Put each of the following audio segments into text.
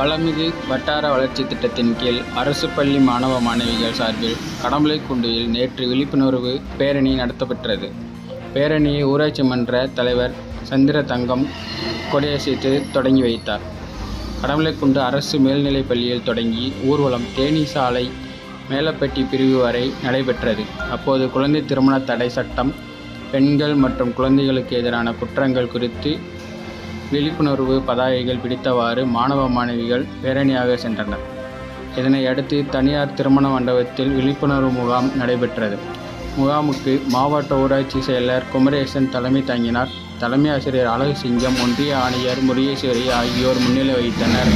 வளமிகு வட்டார வளர்ச்சி திட்டத்தின் கீழ் அரசு பள்ளி மாணவ மாணவிகள் சார்பில் கடம்பலைக்குண்டியில் நேற்று விழிப்புணர்வு பேரணி நடத்தப்பெற்றது. பேரணியை ஊராட்சி மன்ற தலைவர் சந்திரதங்கம் கொடியசைத்து தொடங்கி வைத்தார். கடம்பலைக்குண்டு அரசு மேல்நிலைப் பள்ளியில் தொடங்கி ஊர்வலம் தேனி சாலை மேலப்பட்டி பிரிவு வரை நடைபெற்றது. அப்போது குழந்தை திருமண தடை சட்டம் பெண்கள் மற்றும் குழந்தைகளுக்கு எதிரான குற்றங்கள் குறித்து விழிப்புணர்வு பதாகைகள் பிடித்தவாறு மாணவ மாணவிகள் பேரணியாக சென்றனர். இதனை அடுத்து தனியார் திருமண மண்டபத்தில் விழிப்புணர்வு முகாம் நடைபெற்றது. முகாமுக்கு மாவட்ட ஊராட்சி செயலர் குமரேசன் தலைமை தாங்கினார். தலைமை ஆசிரியர் அழகுசிங்கம் ஒன்றிய ஆணையர் முருகேஸ்வரி ஆகியோர் முன்னிலை வகித்தனர்.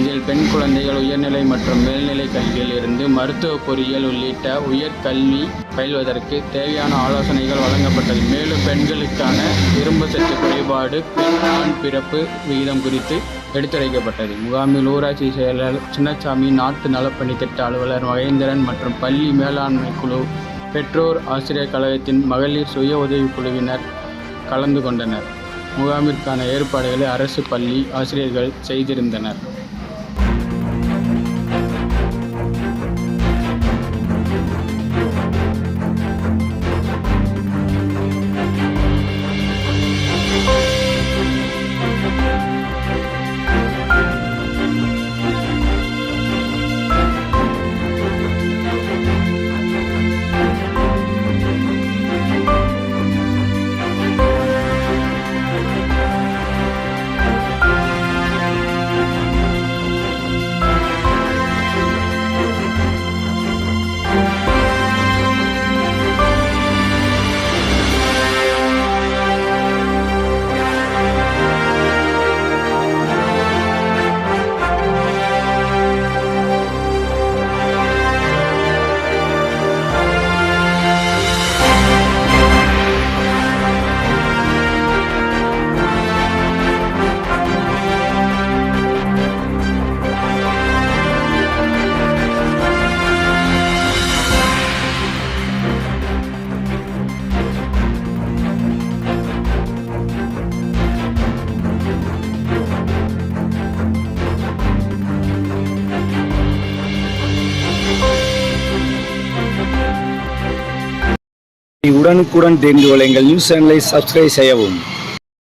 இதில் பெண் குழந்தைகள் உயர்நிலை மற்றும் மேல்நிலை கல்வியில் இருந்து மருத்துவ பொறியியல் உள்ளிட்ட உயர்கல்வி பயில்வதற்கு தேவையான ஆலோசனைகள் வழங்கப்பட்டது. மேலும் பெண்களுக்கான இரும்பு சத்து குறைபாடு பெண் ஆண் பிறப்பு விகிதம் குறித்து எடுத்துரைக்கப்பட்டது. முகாமில் ஊராட்சி செயலர் சின்னசாமி நாட்டு நலப்பணி திட்ட அலுவலர் மகேந்திரன் மற்றும் பள்ளி மேலாண்மை குழு பெற்றோர் ஆசிரியர் கழகத்தின் மகளிர் சுய உதவிக் குழுவினர் கலந்து கொண்டனர். முகாமிற்கான ஏற்பாடுகளை அரசு பள்ளி ஆசிரியர்கள் செய்திருந்தனர். உடனுக்குடன் தெரிந்து கொள்ளுங்கள். நியூஸ் சேனலை சப்ஸ்கிரைப் செய்யவும்.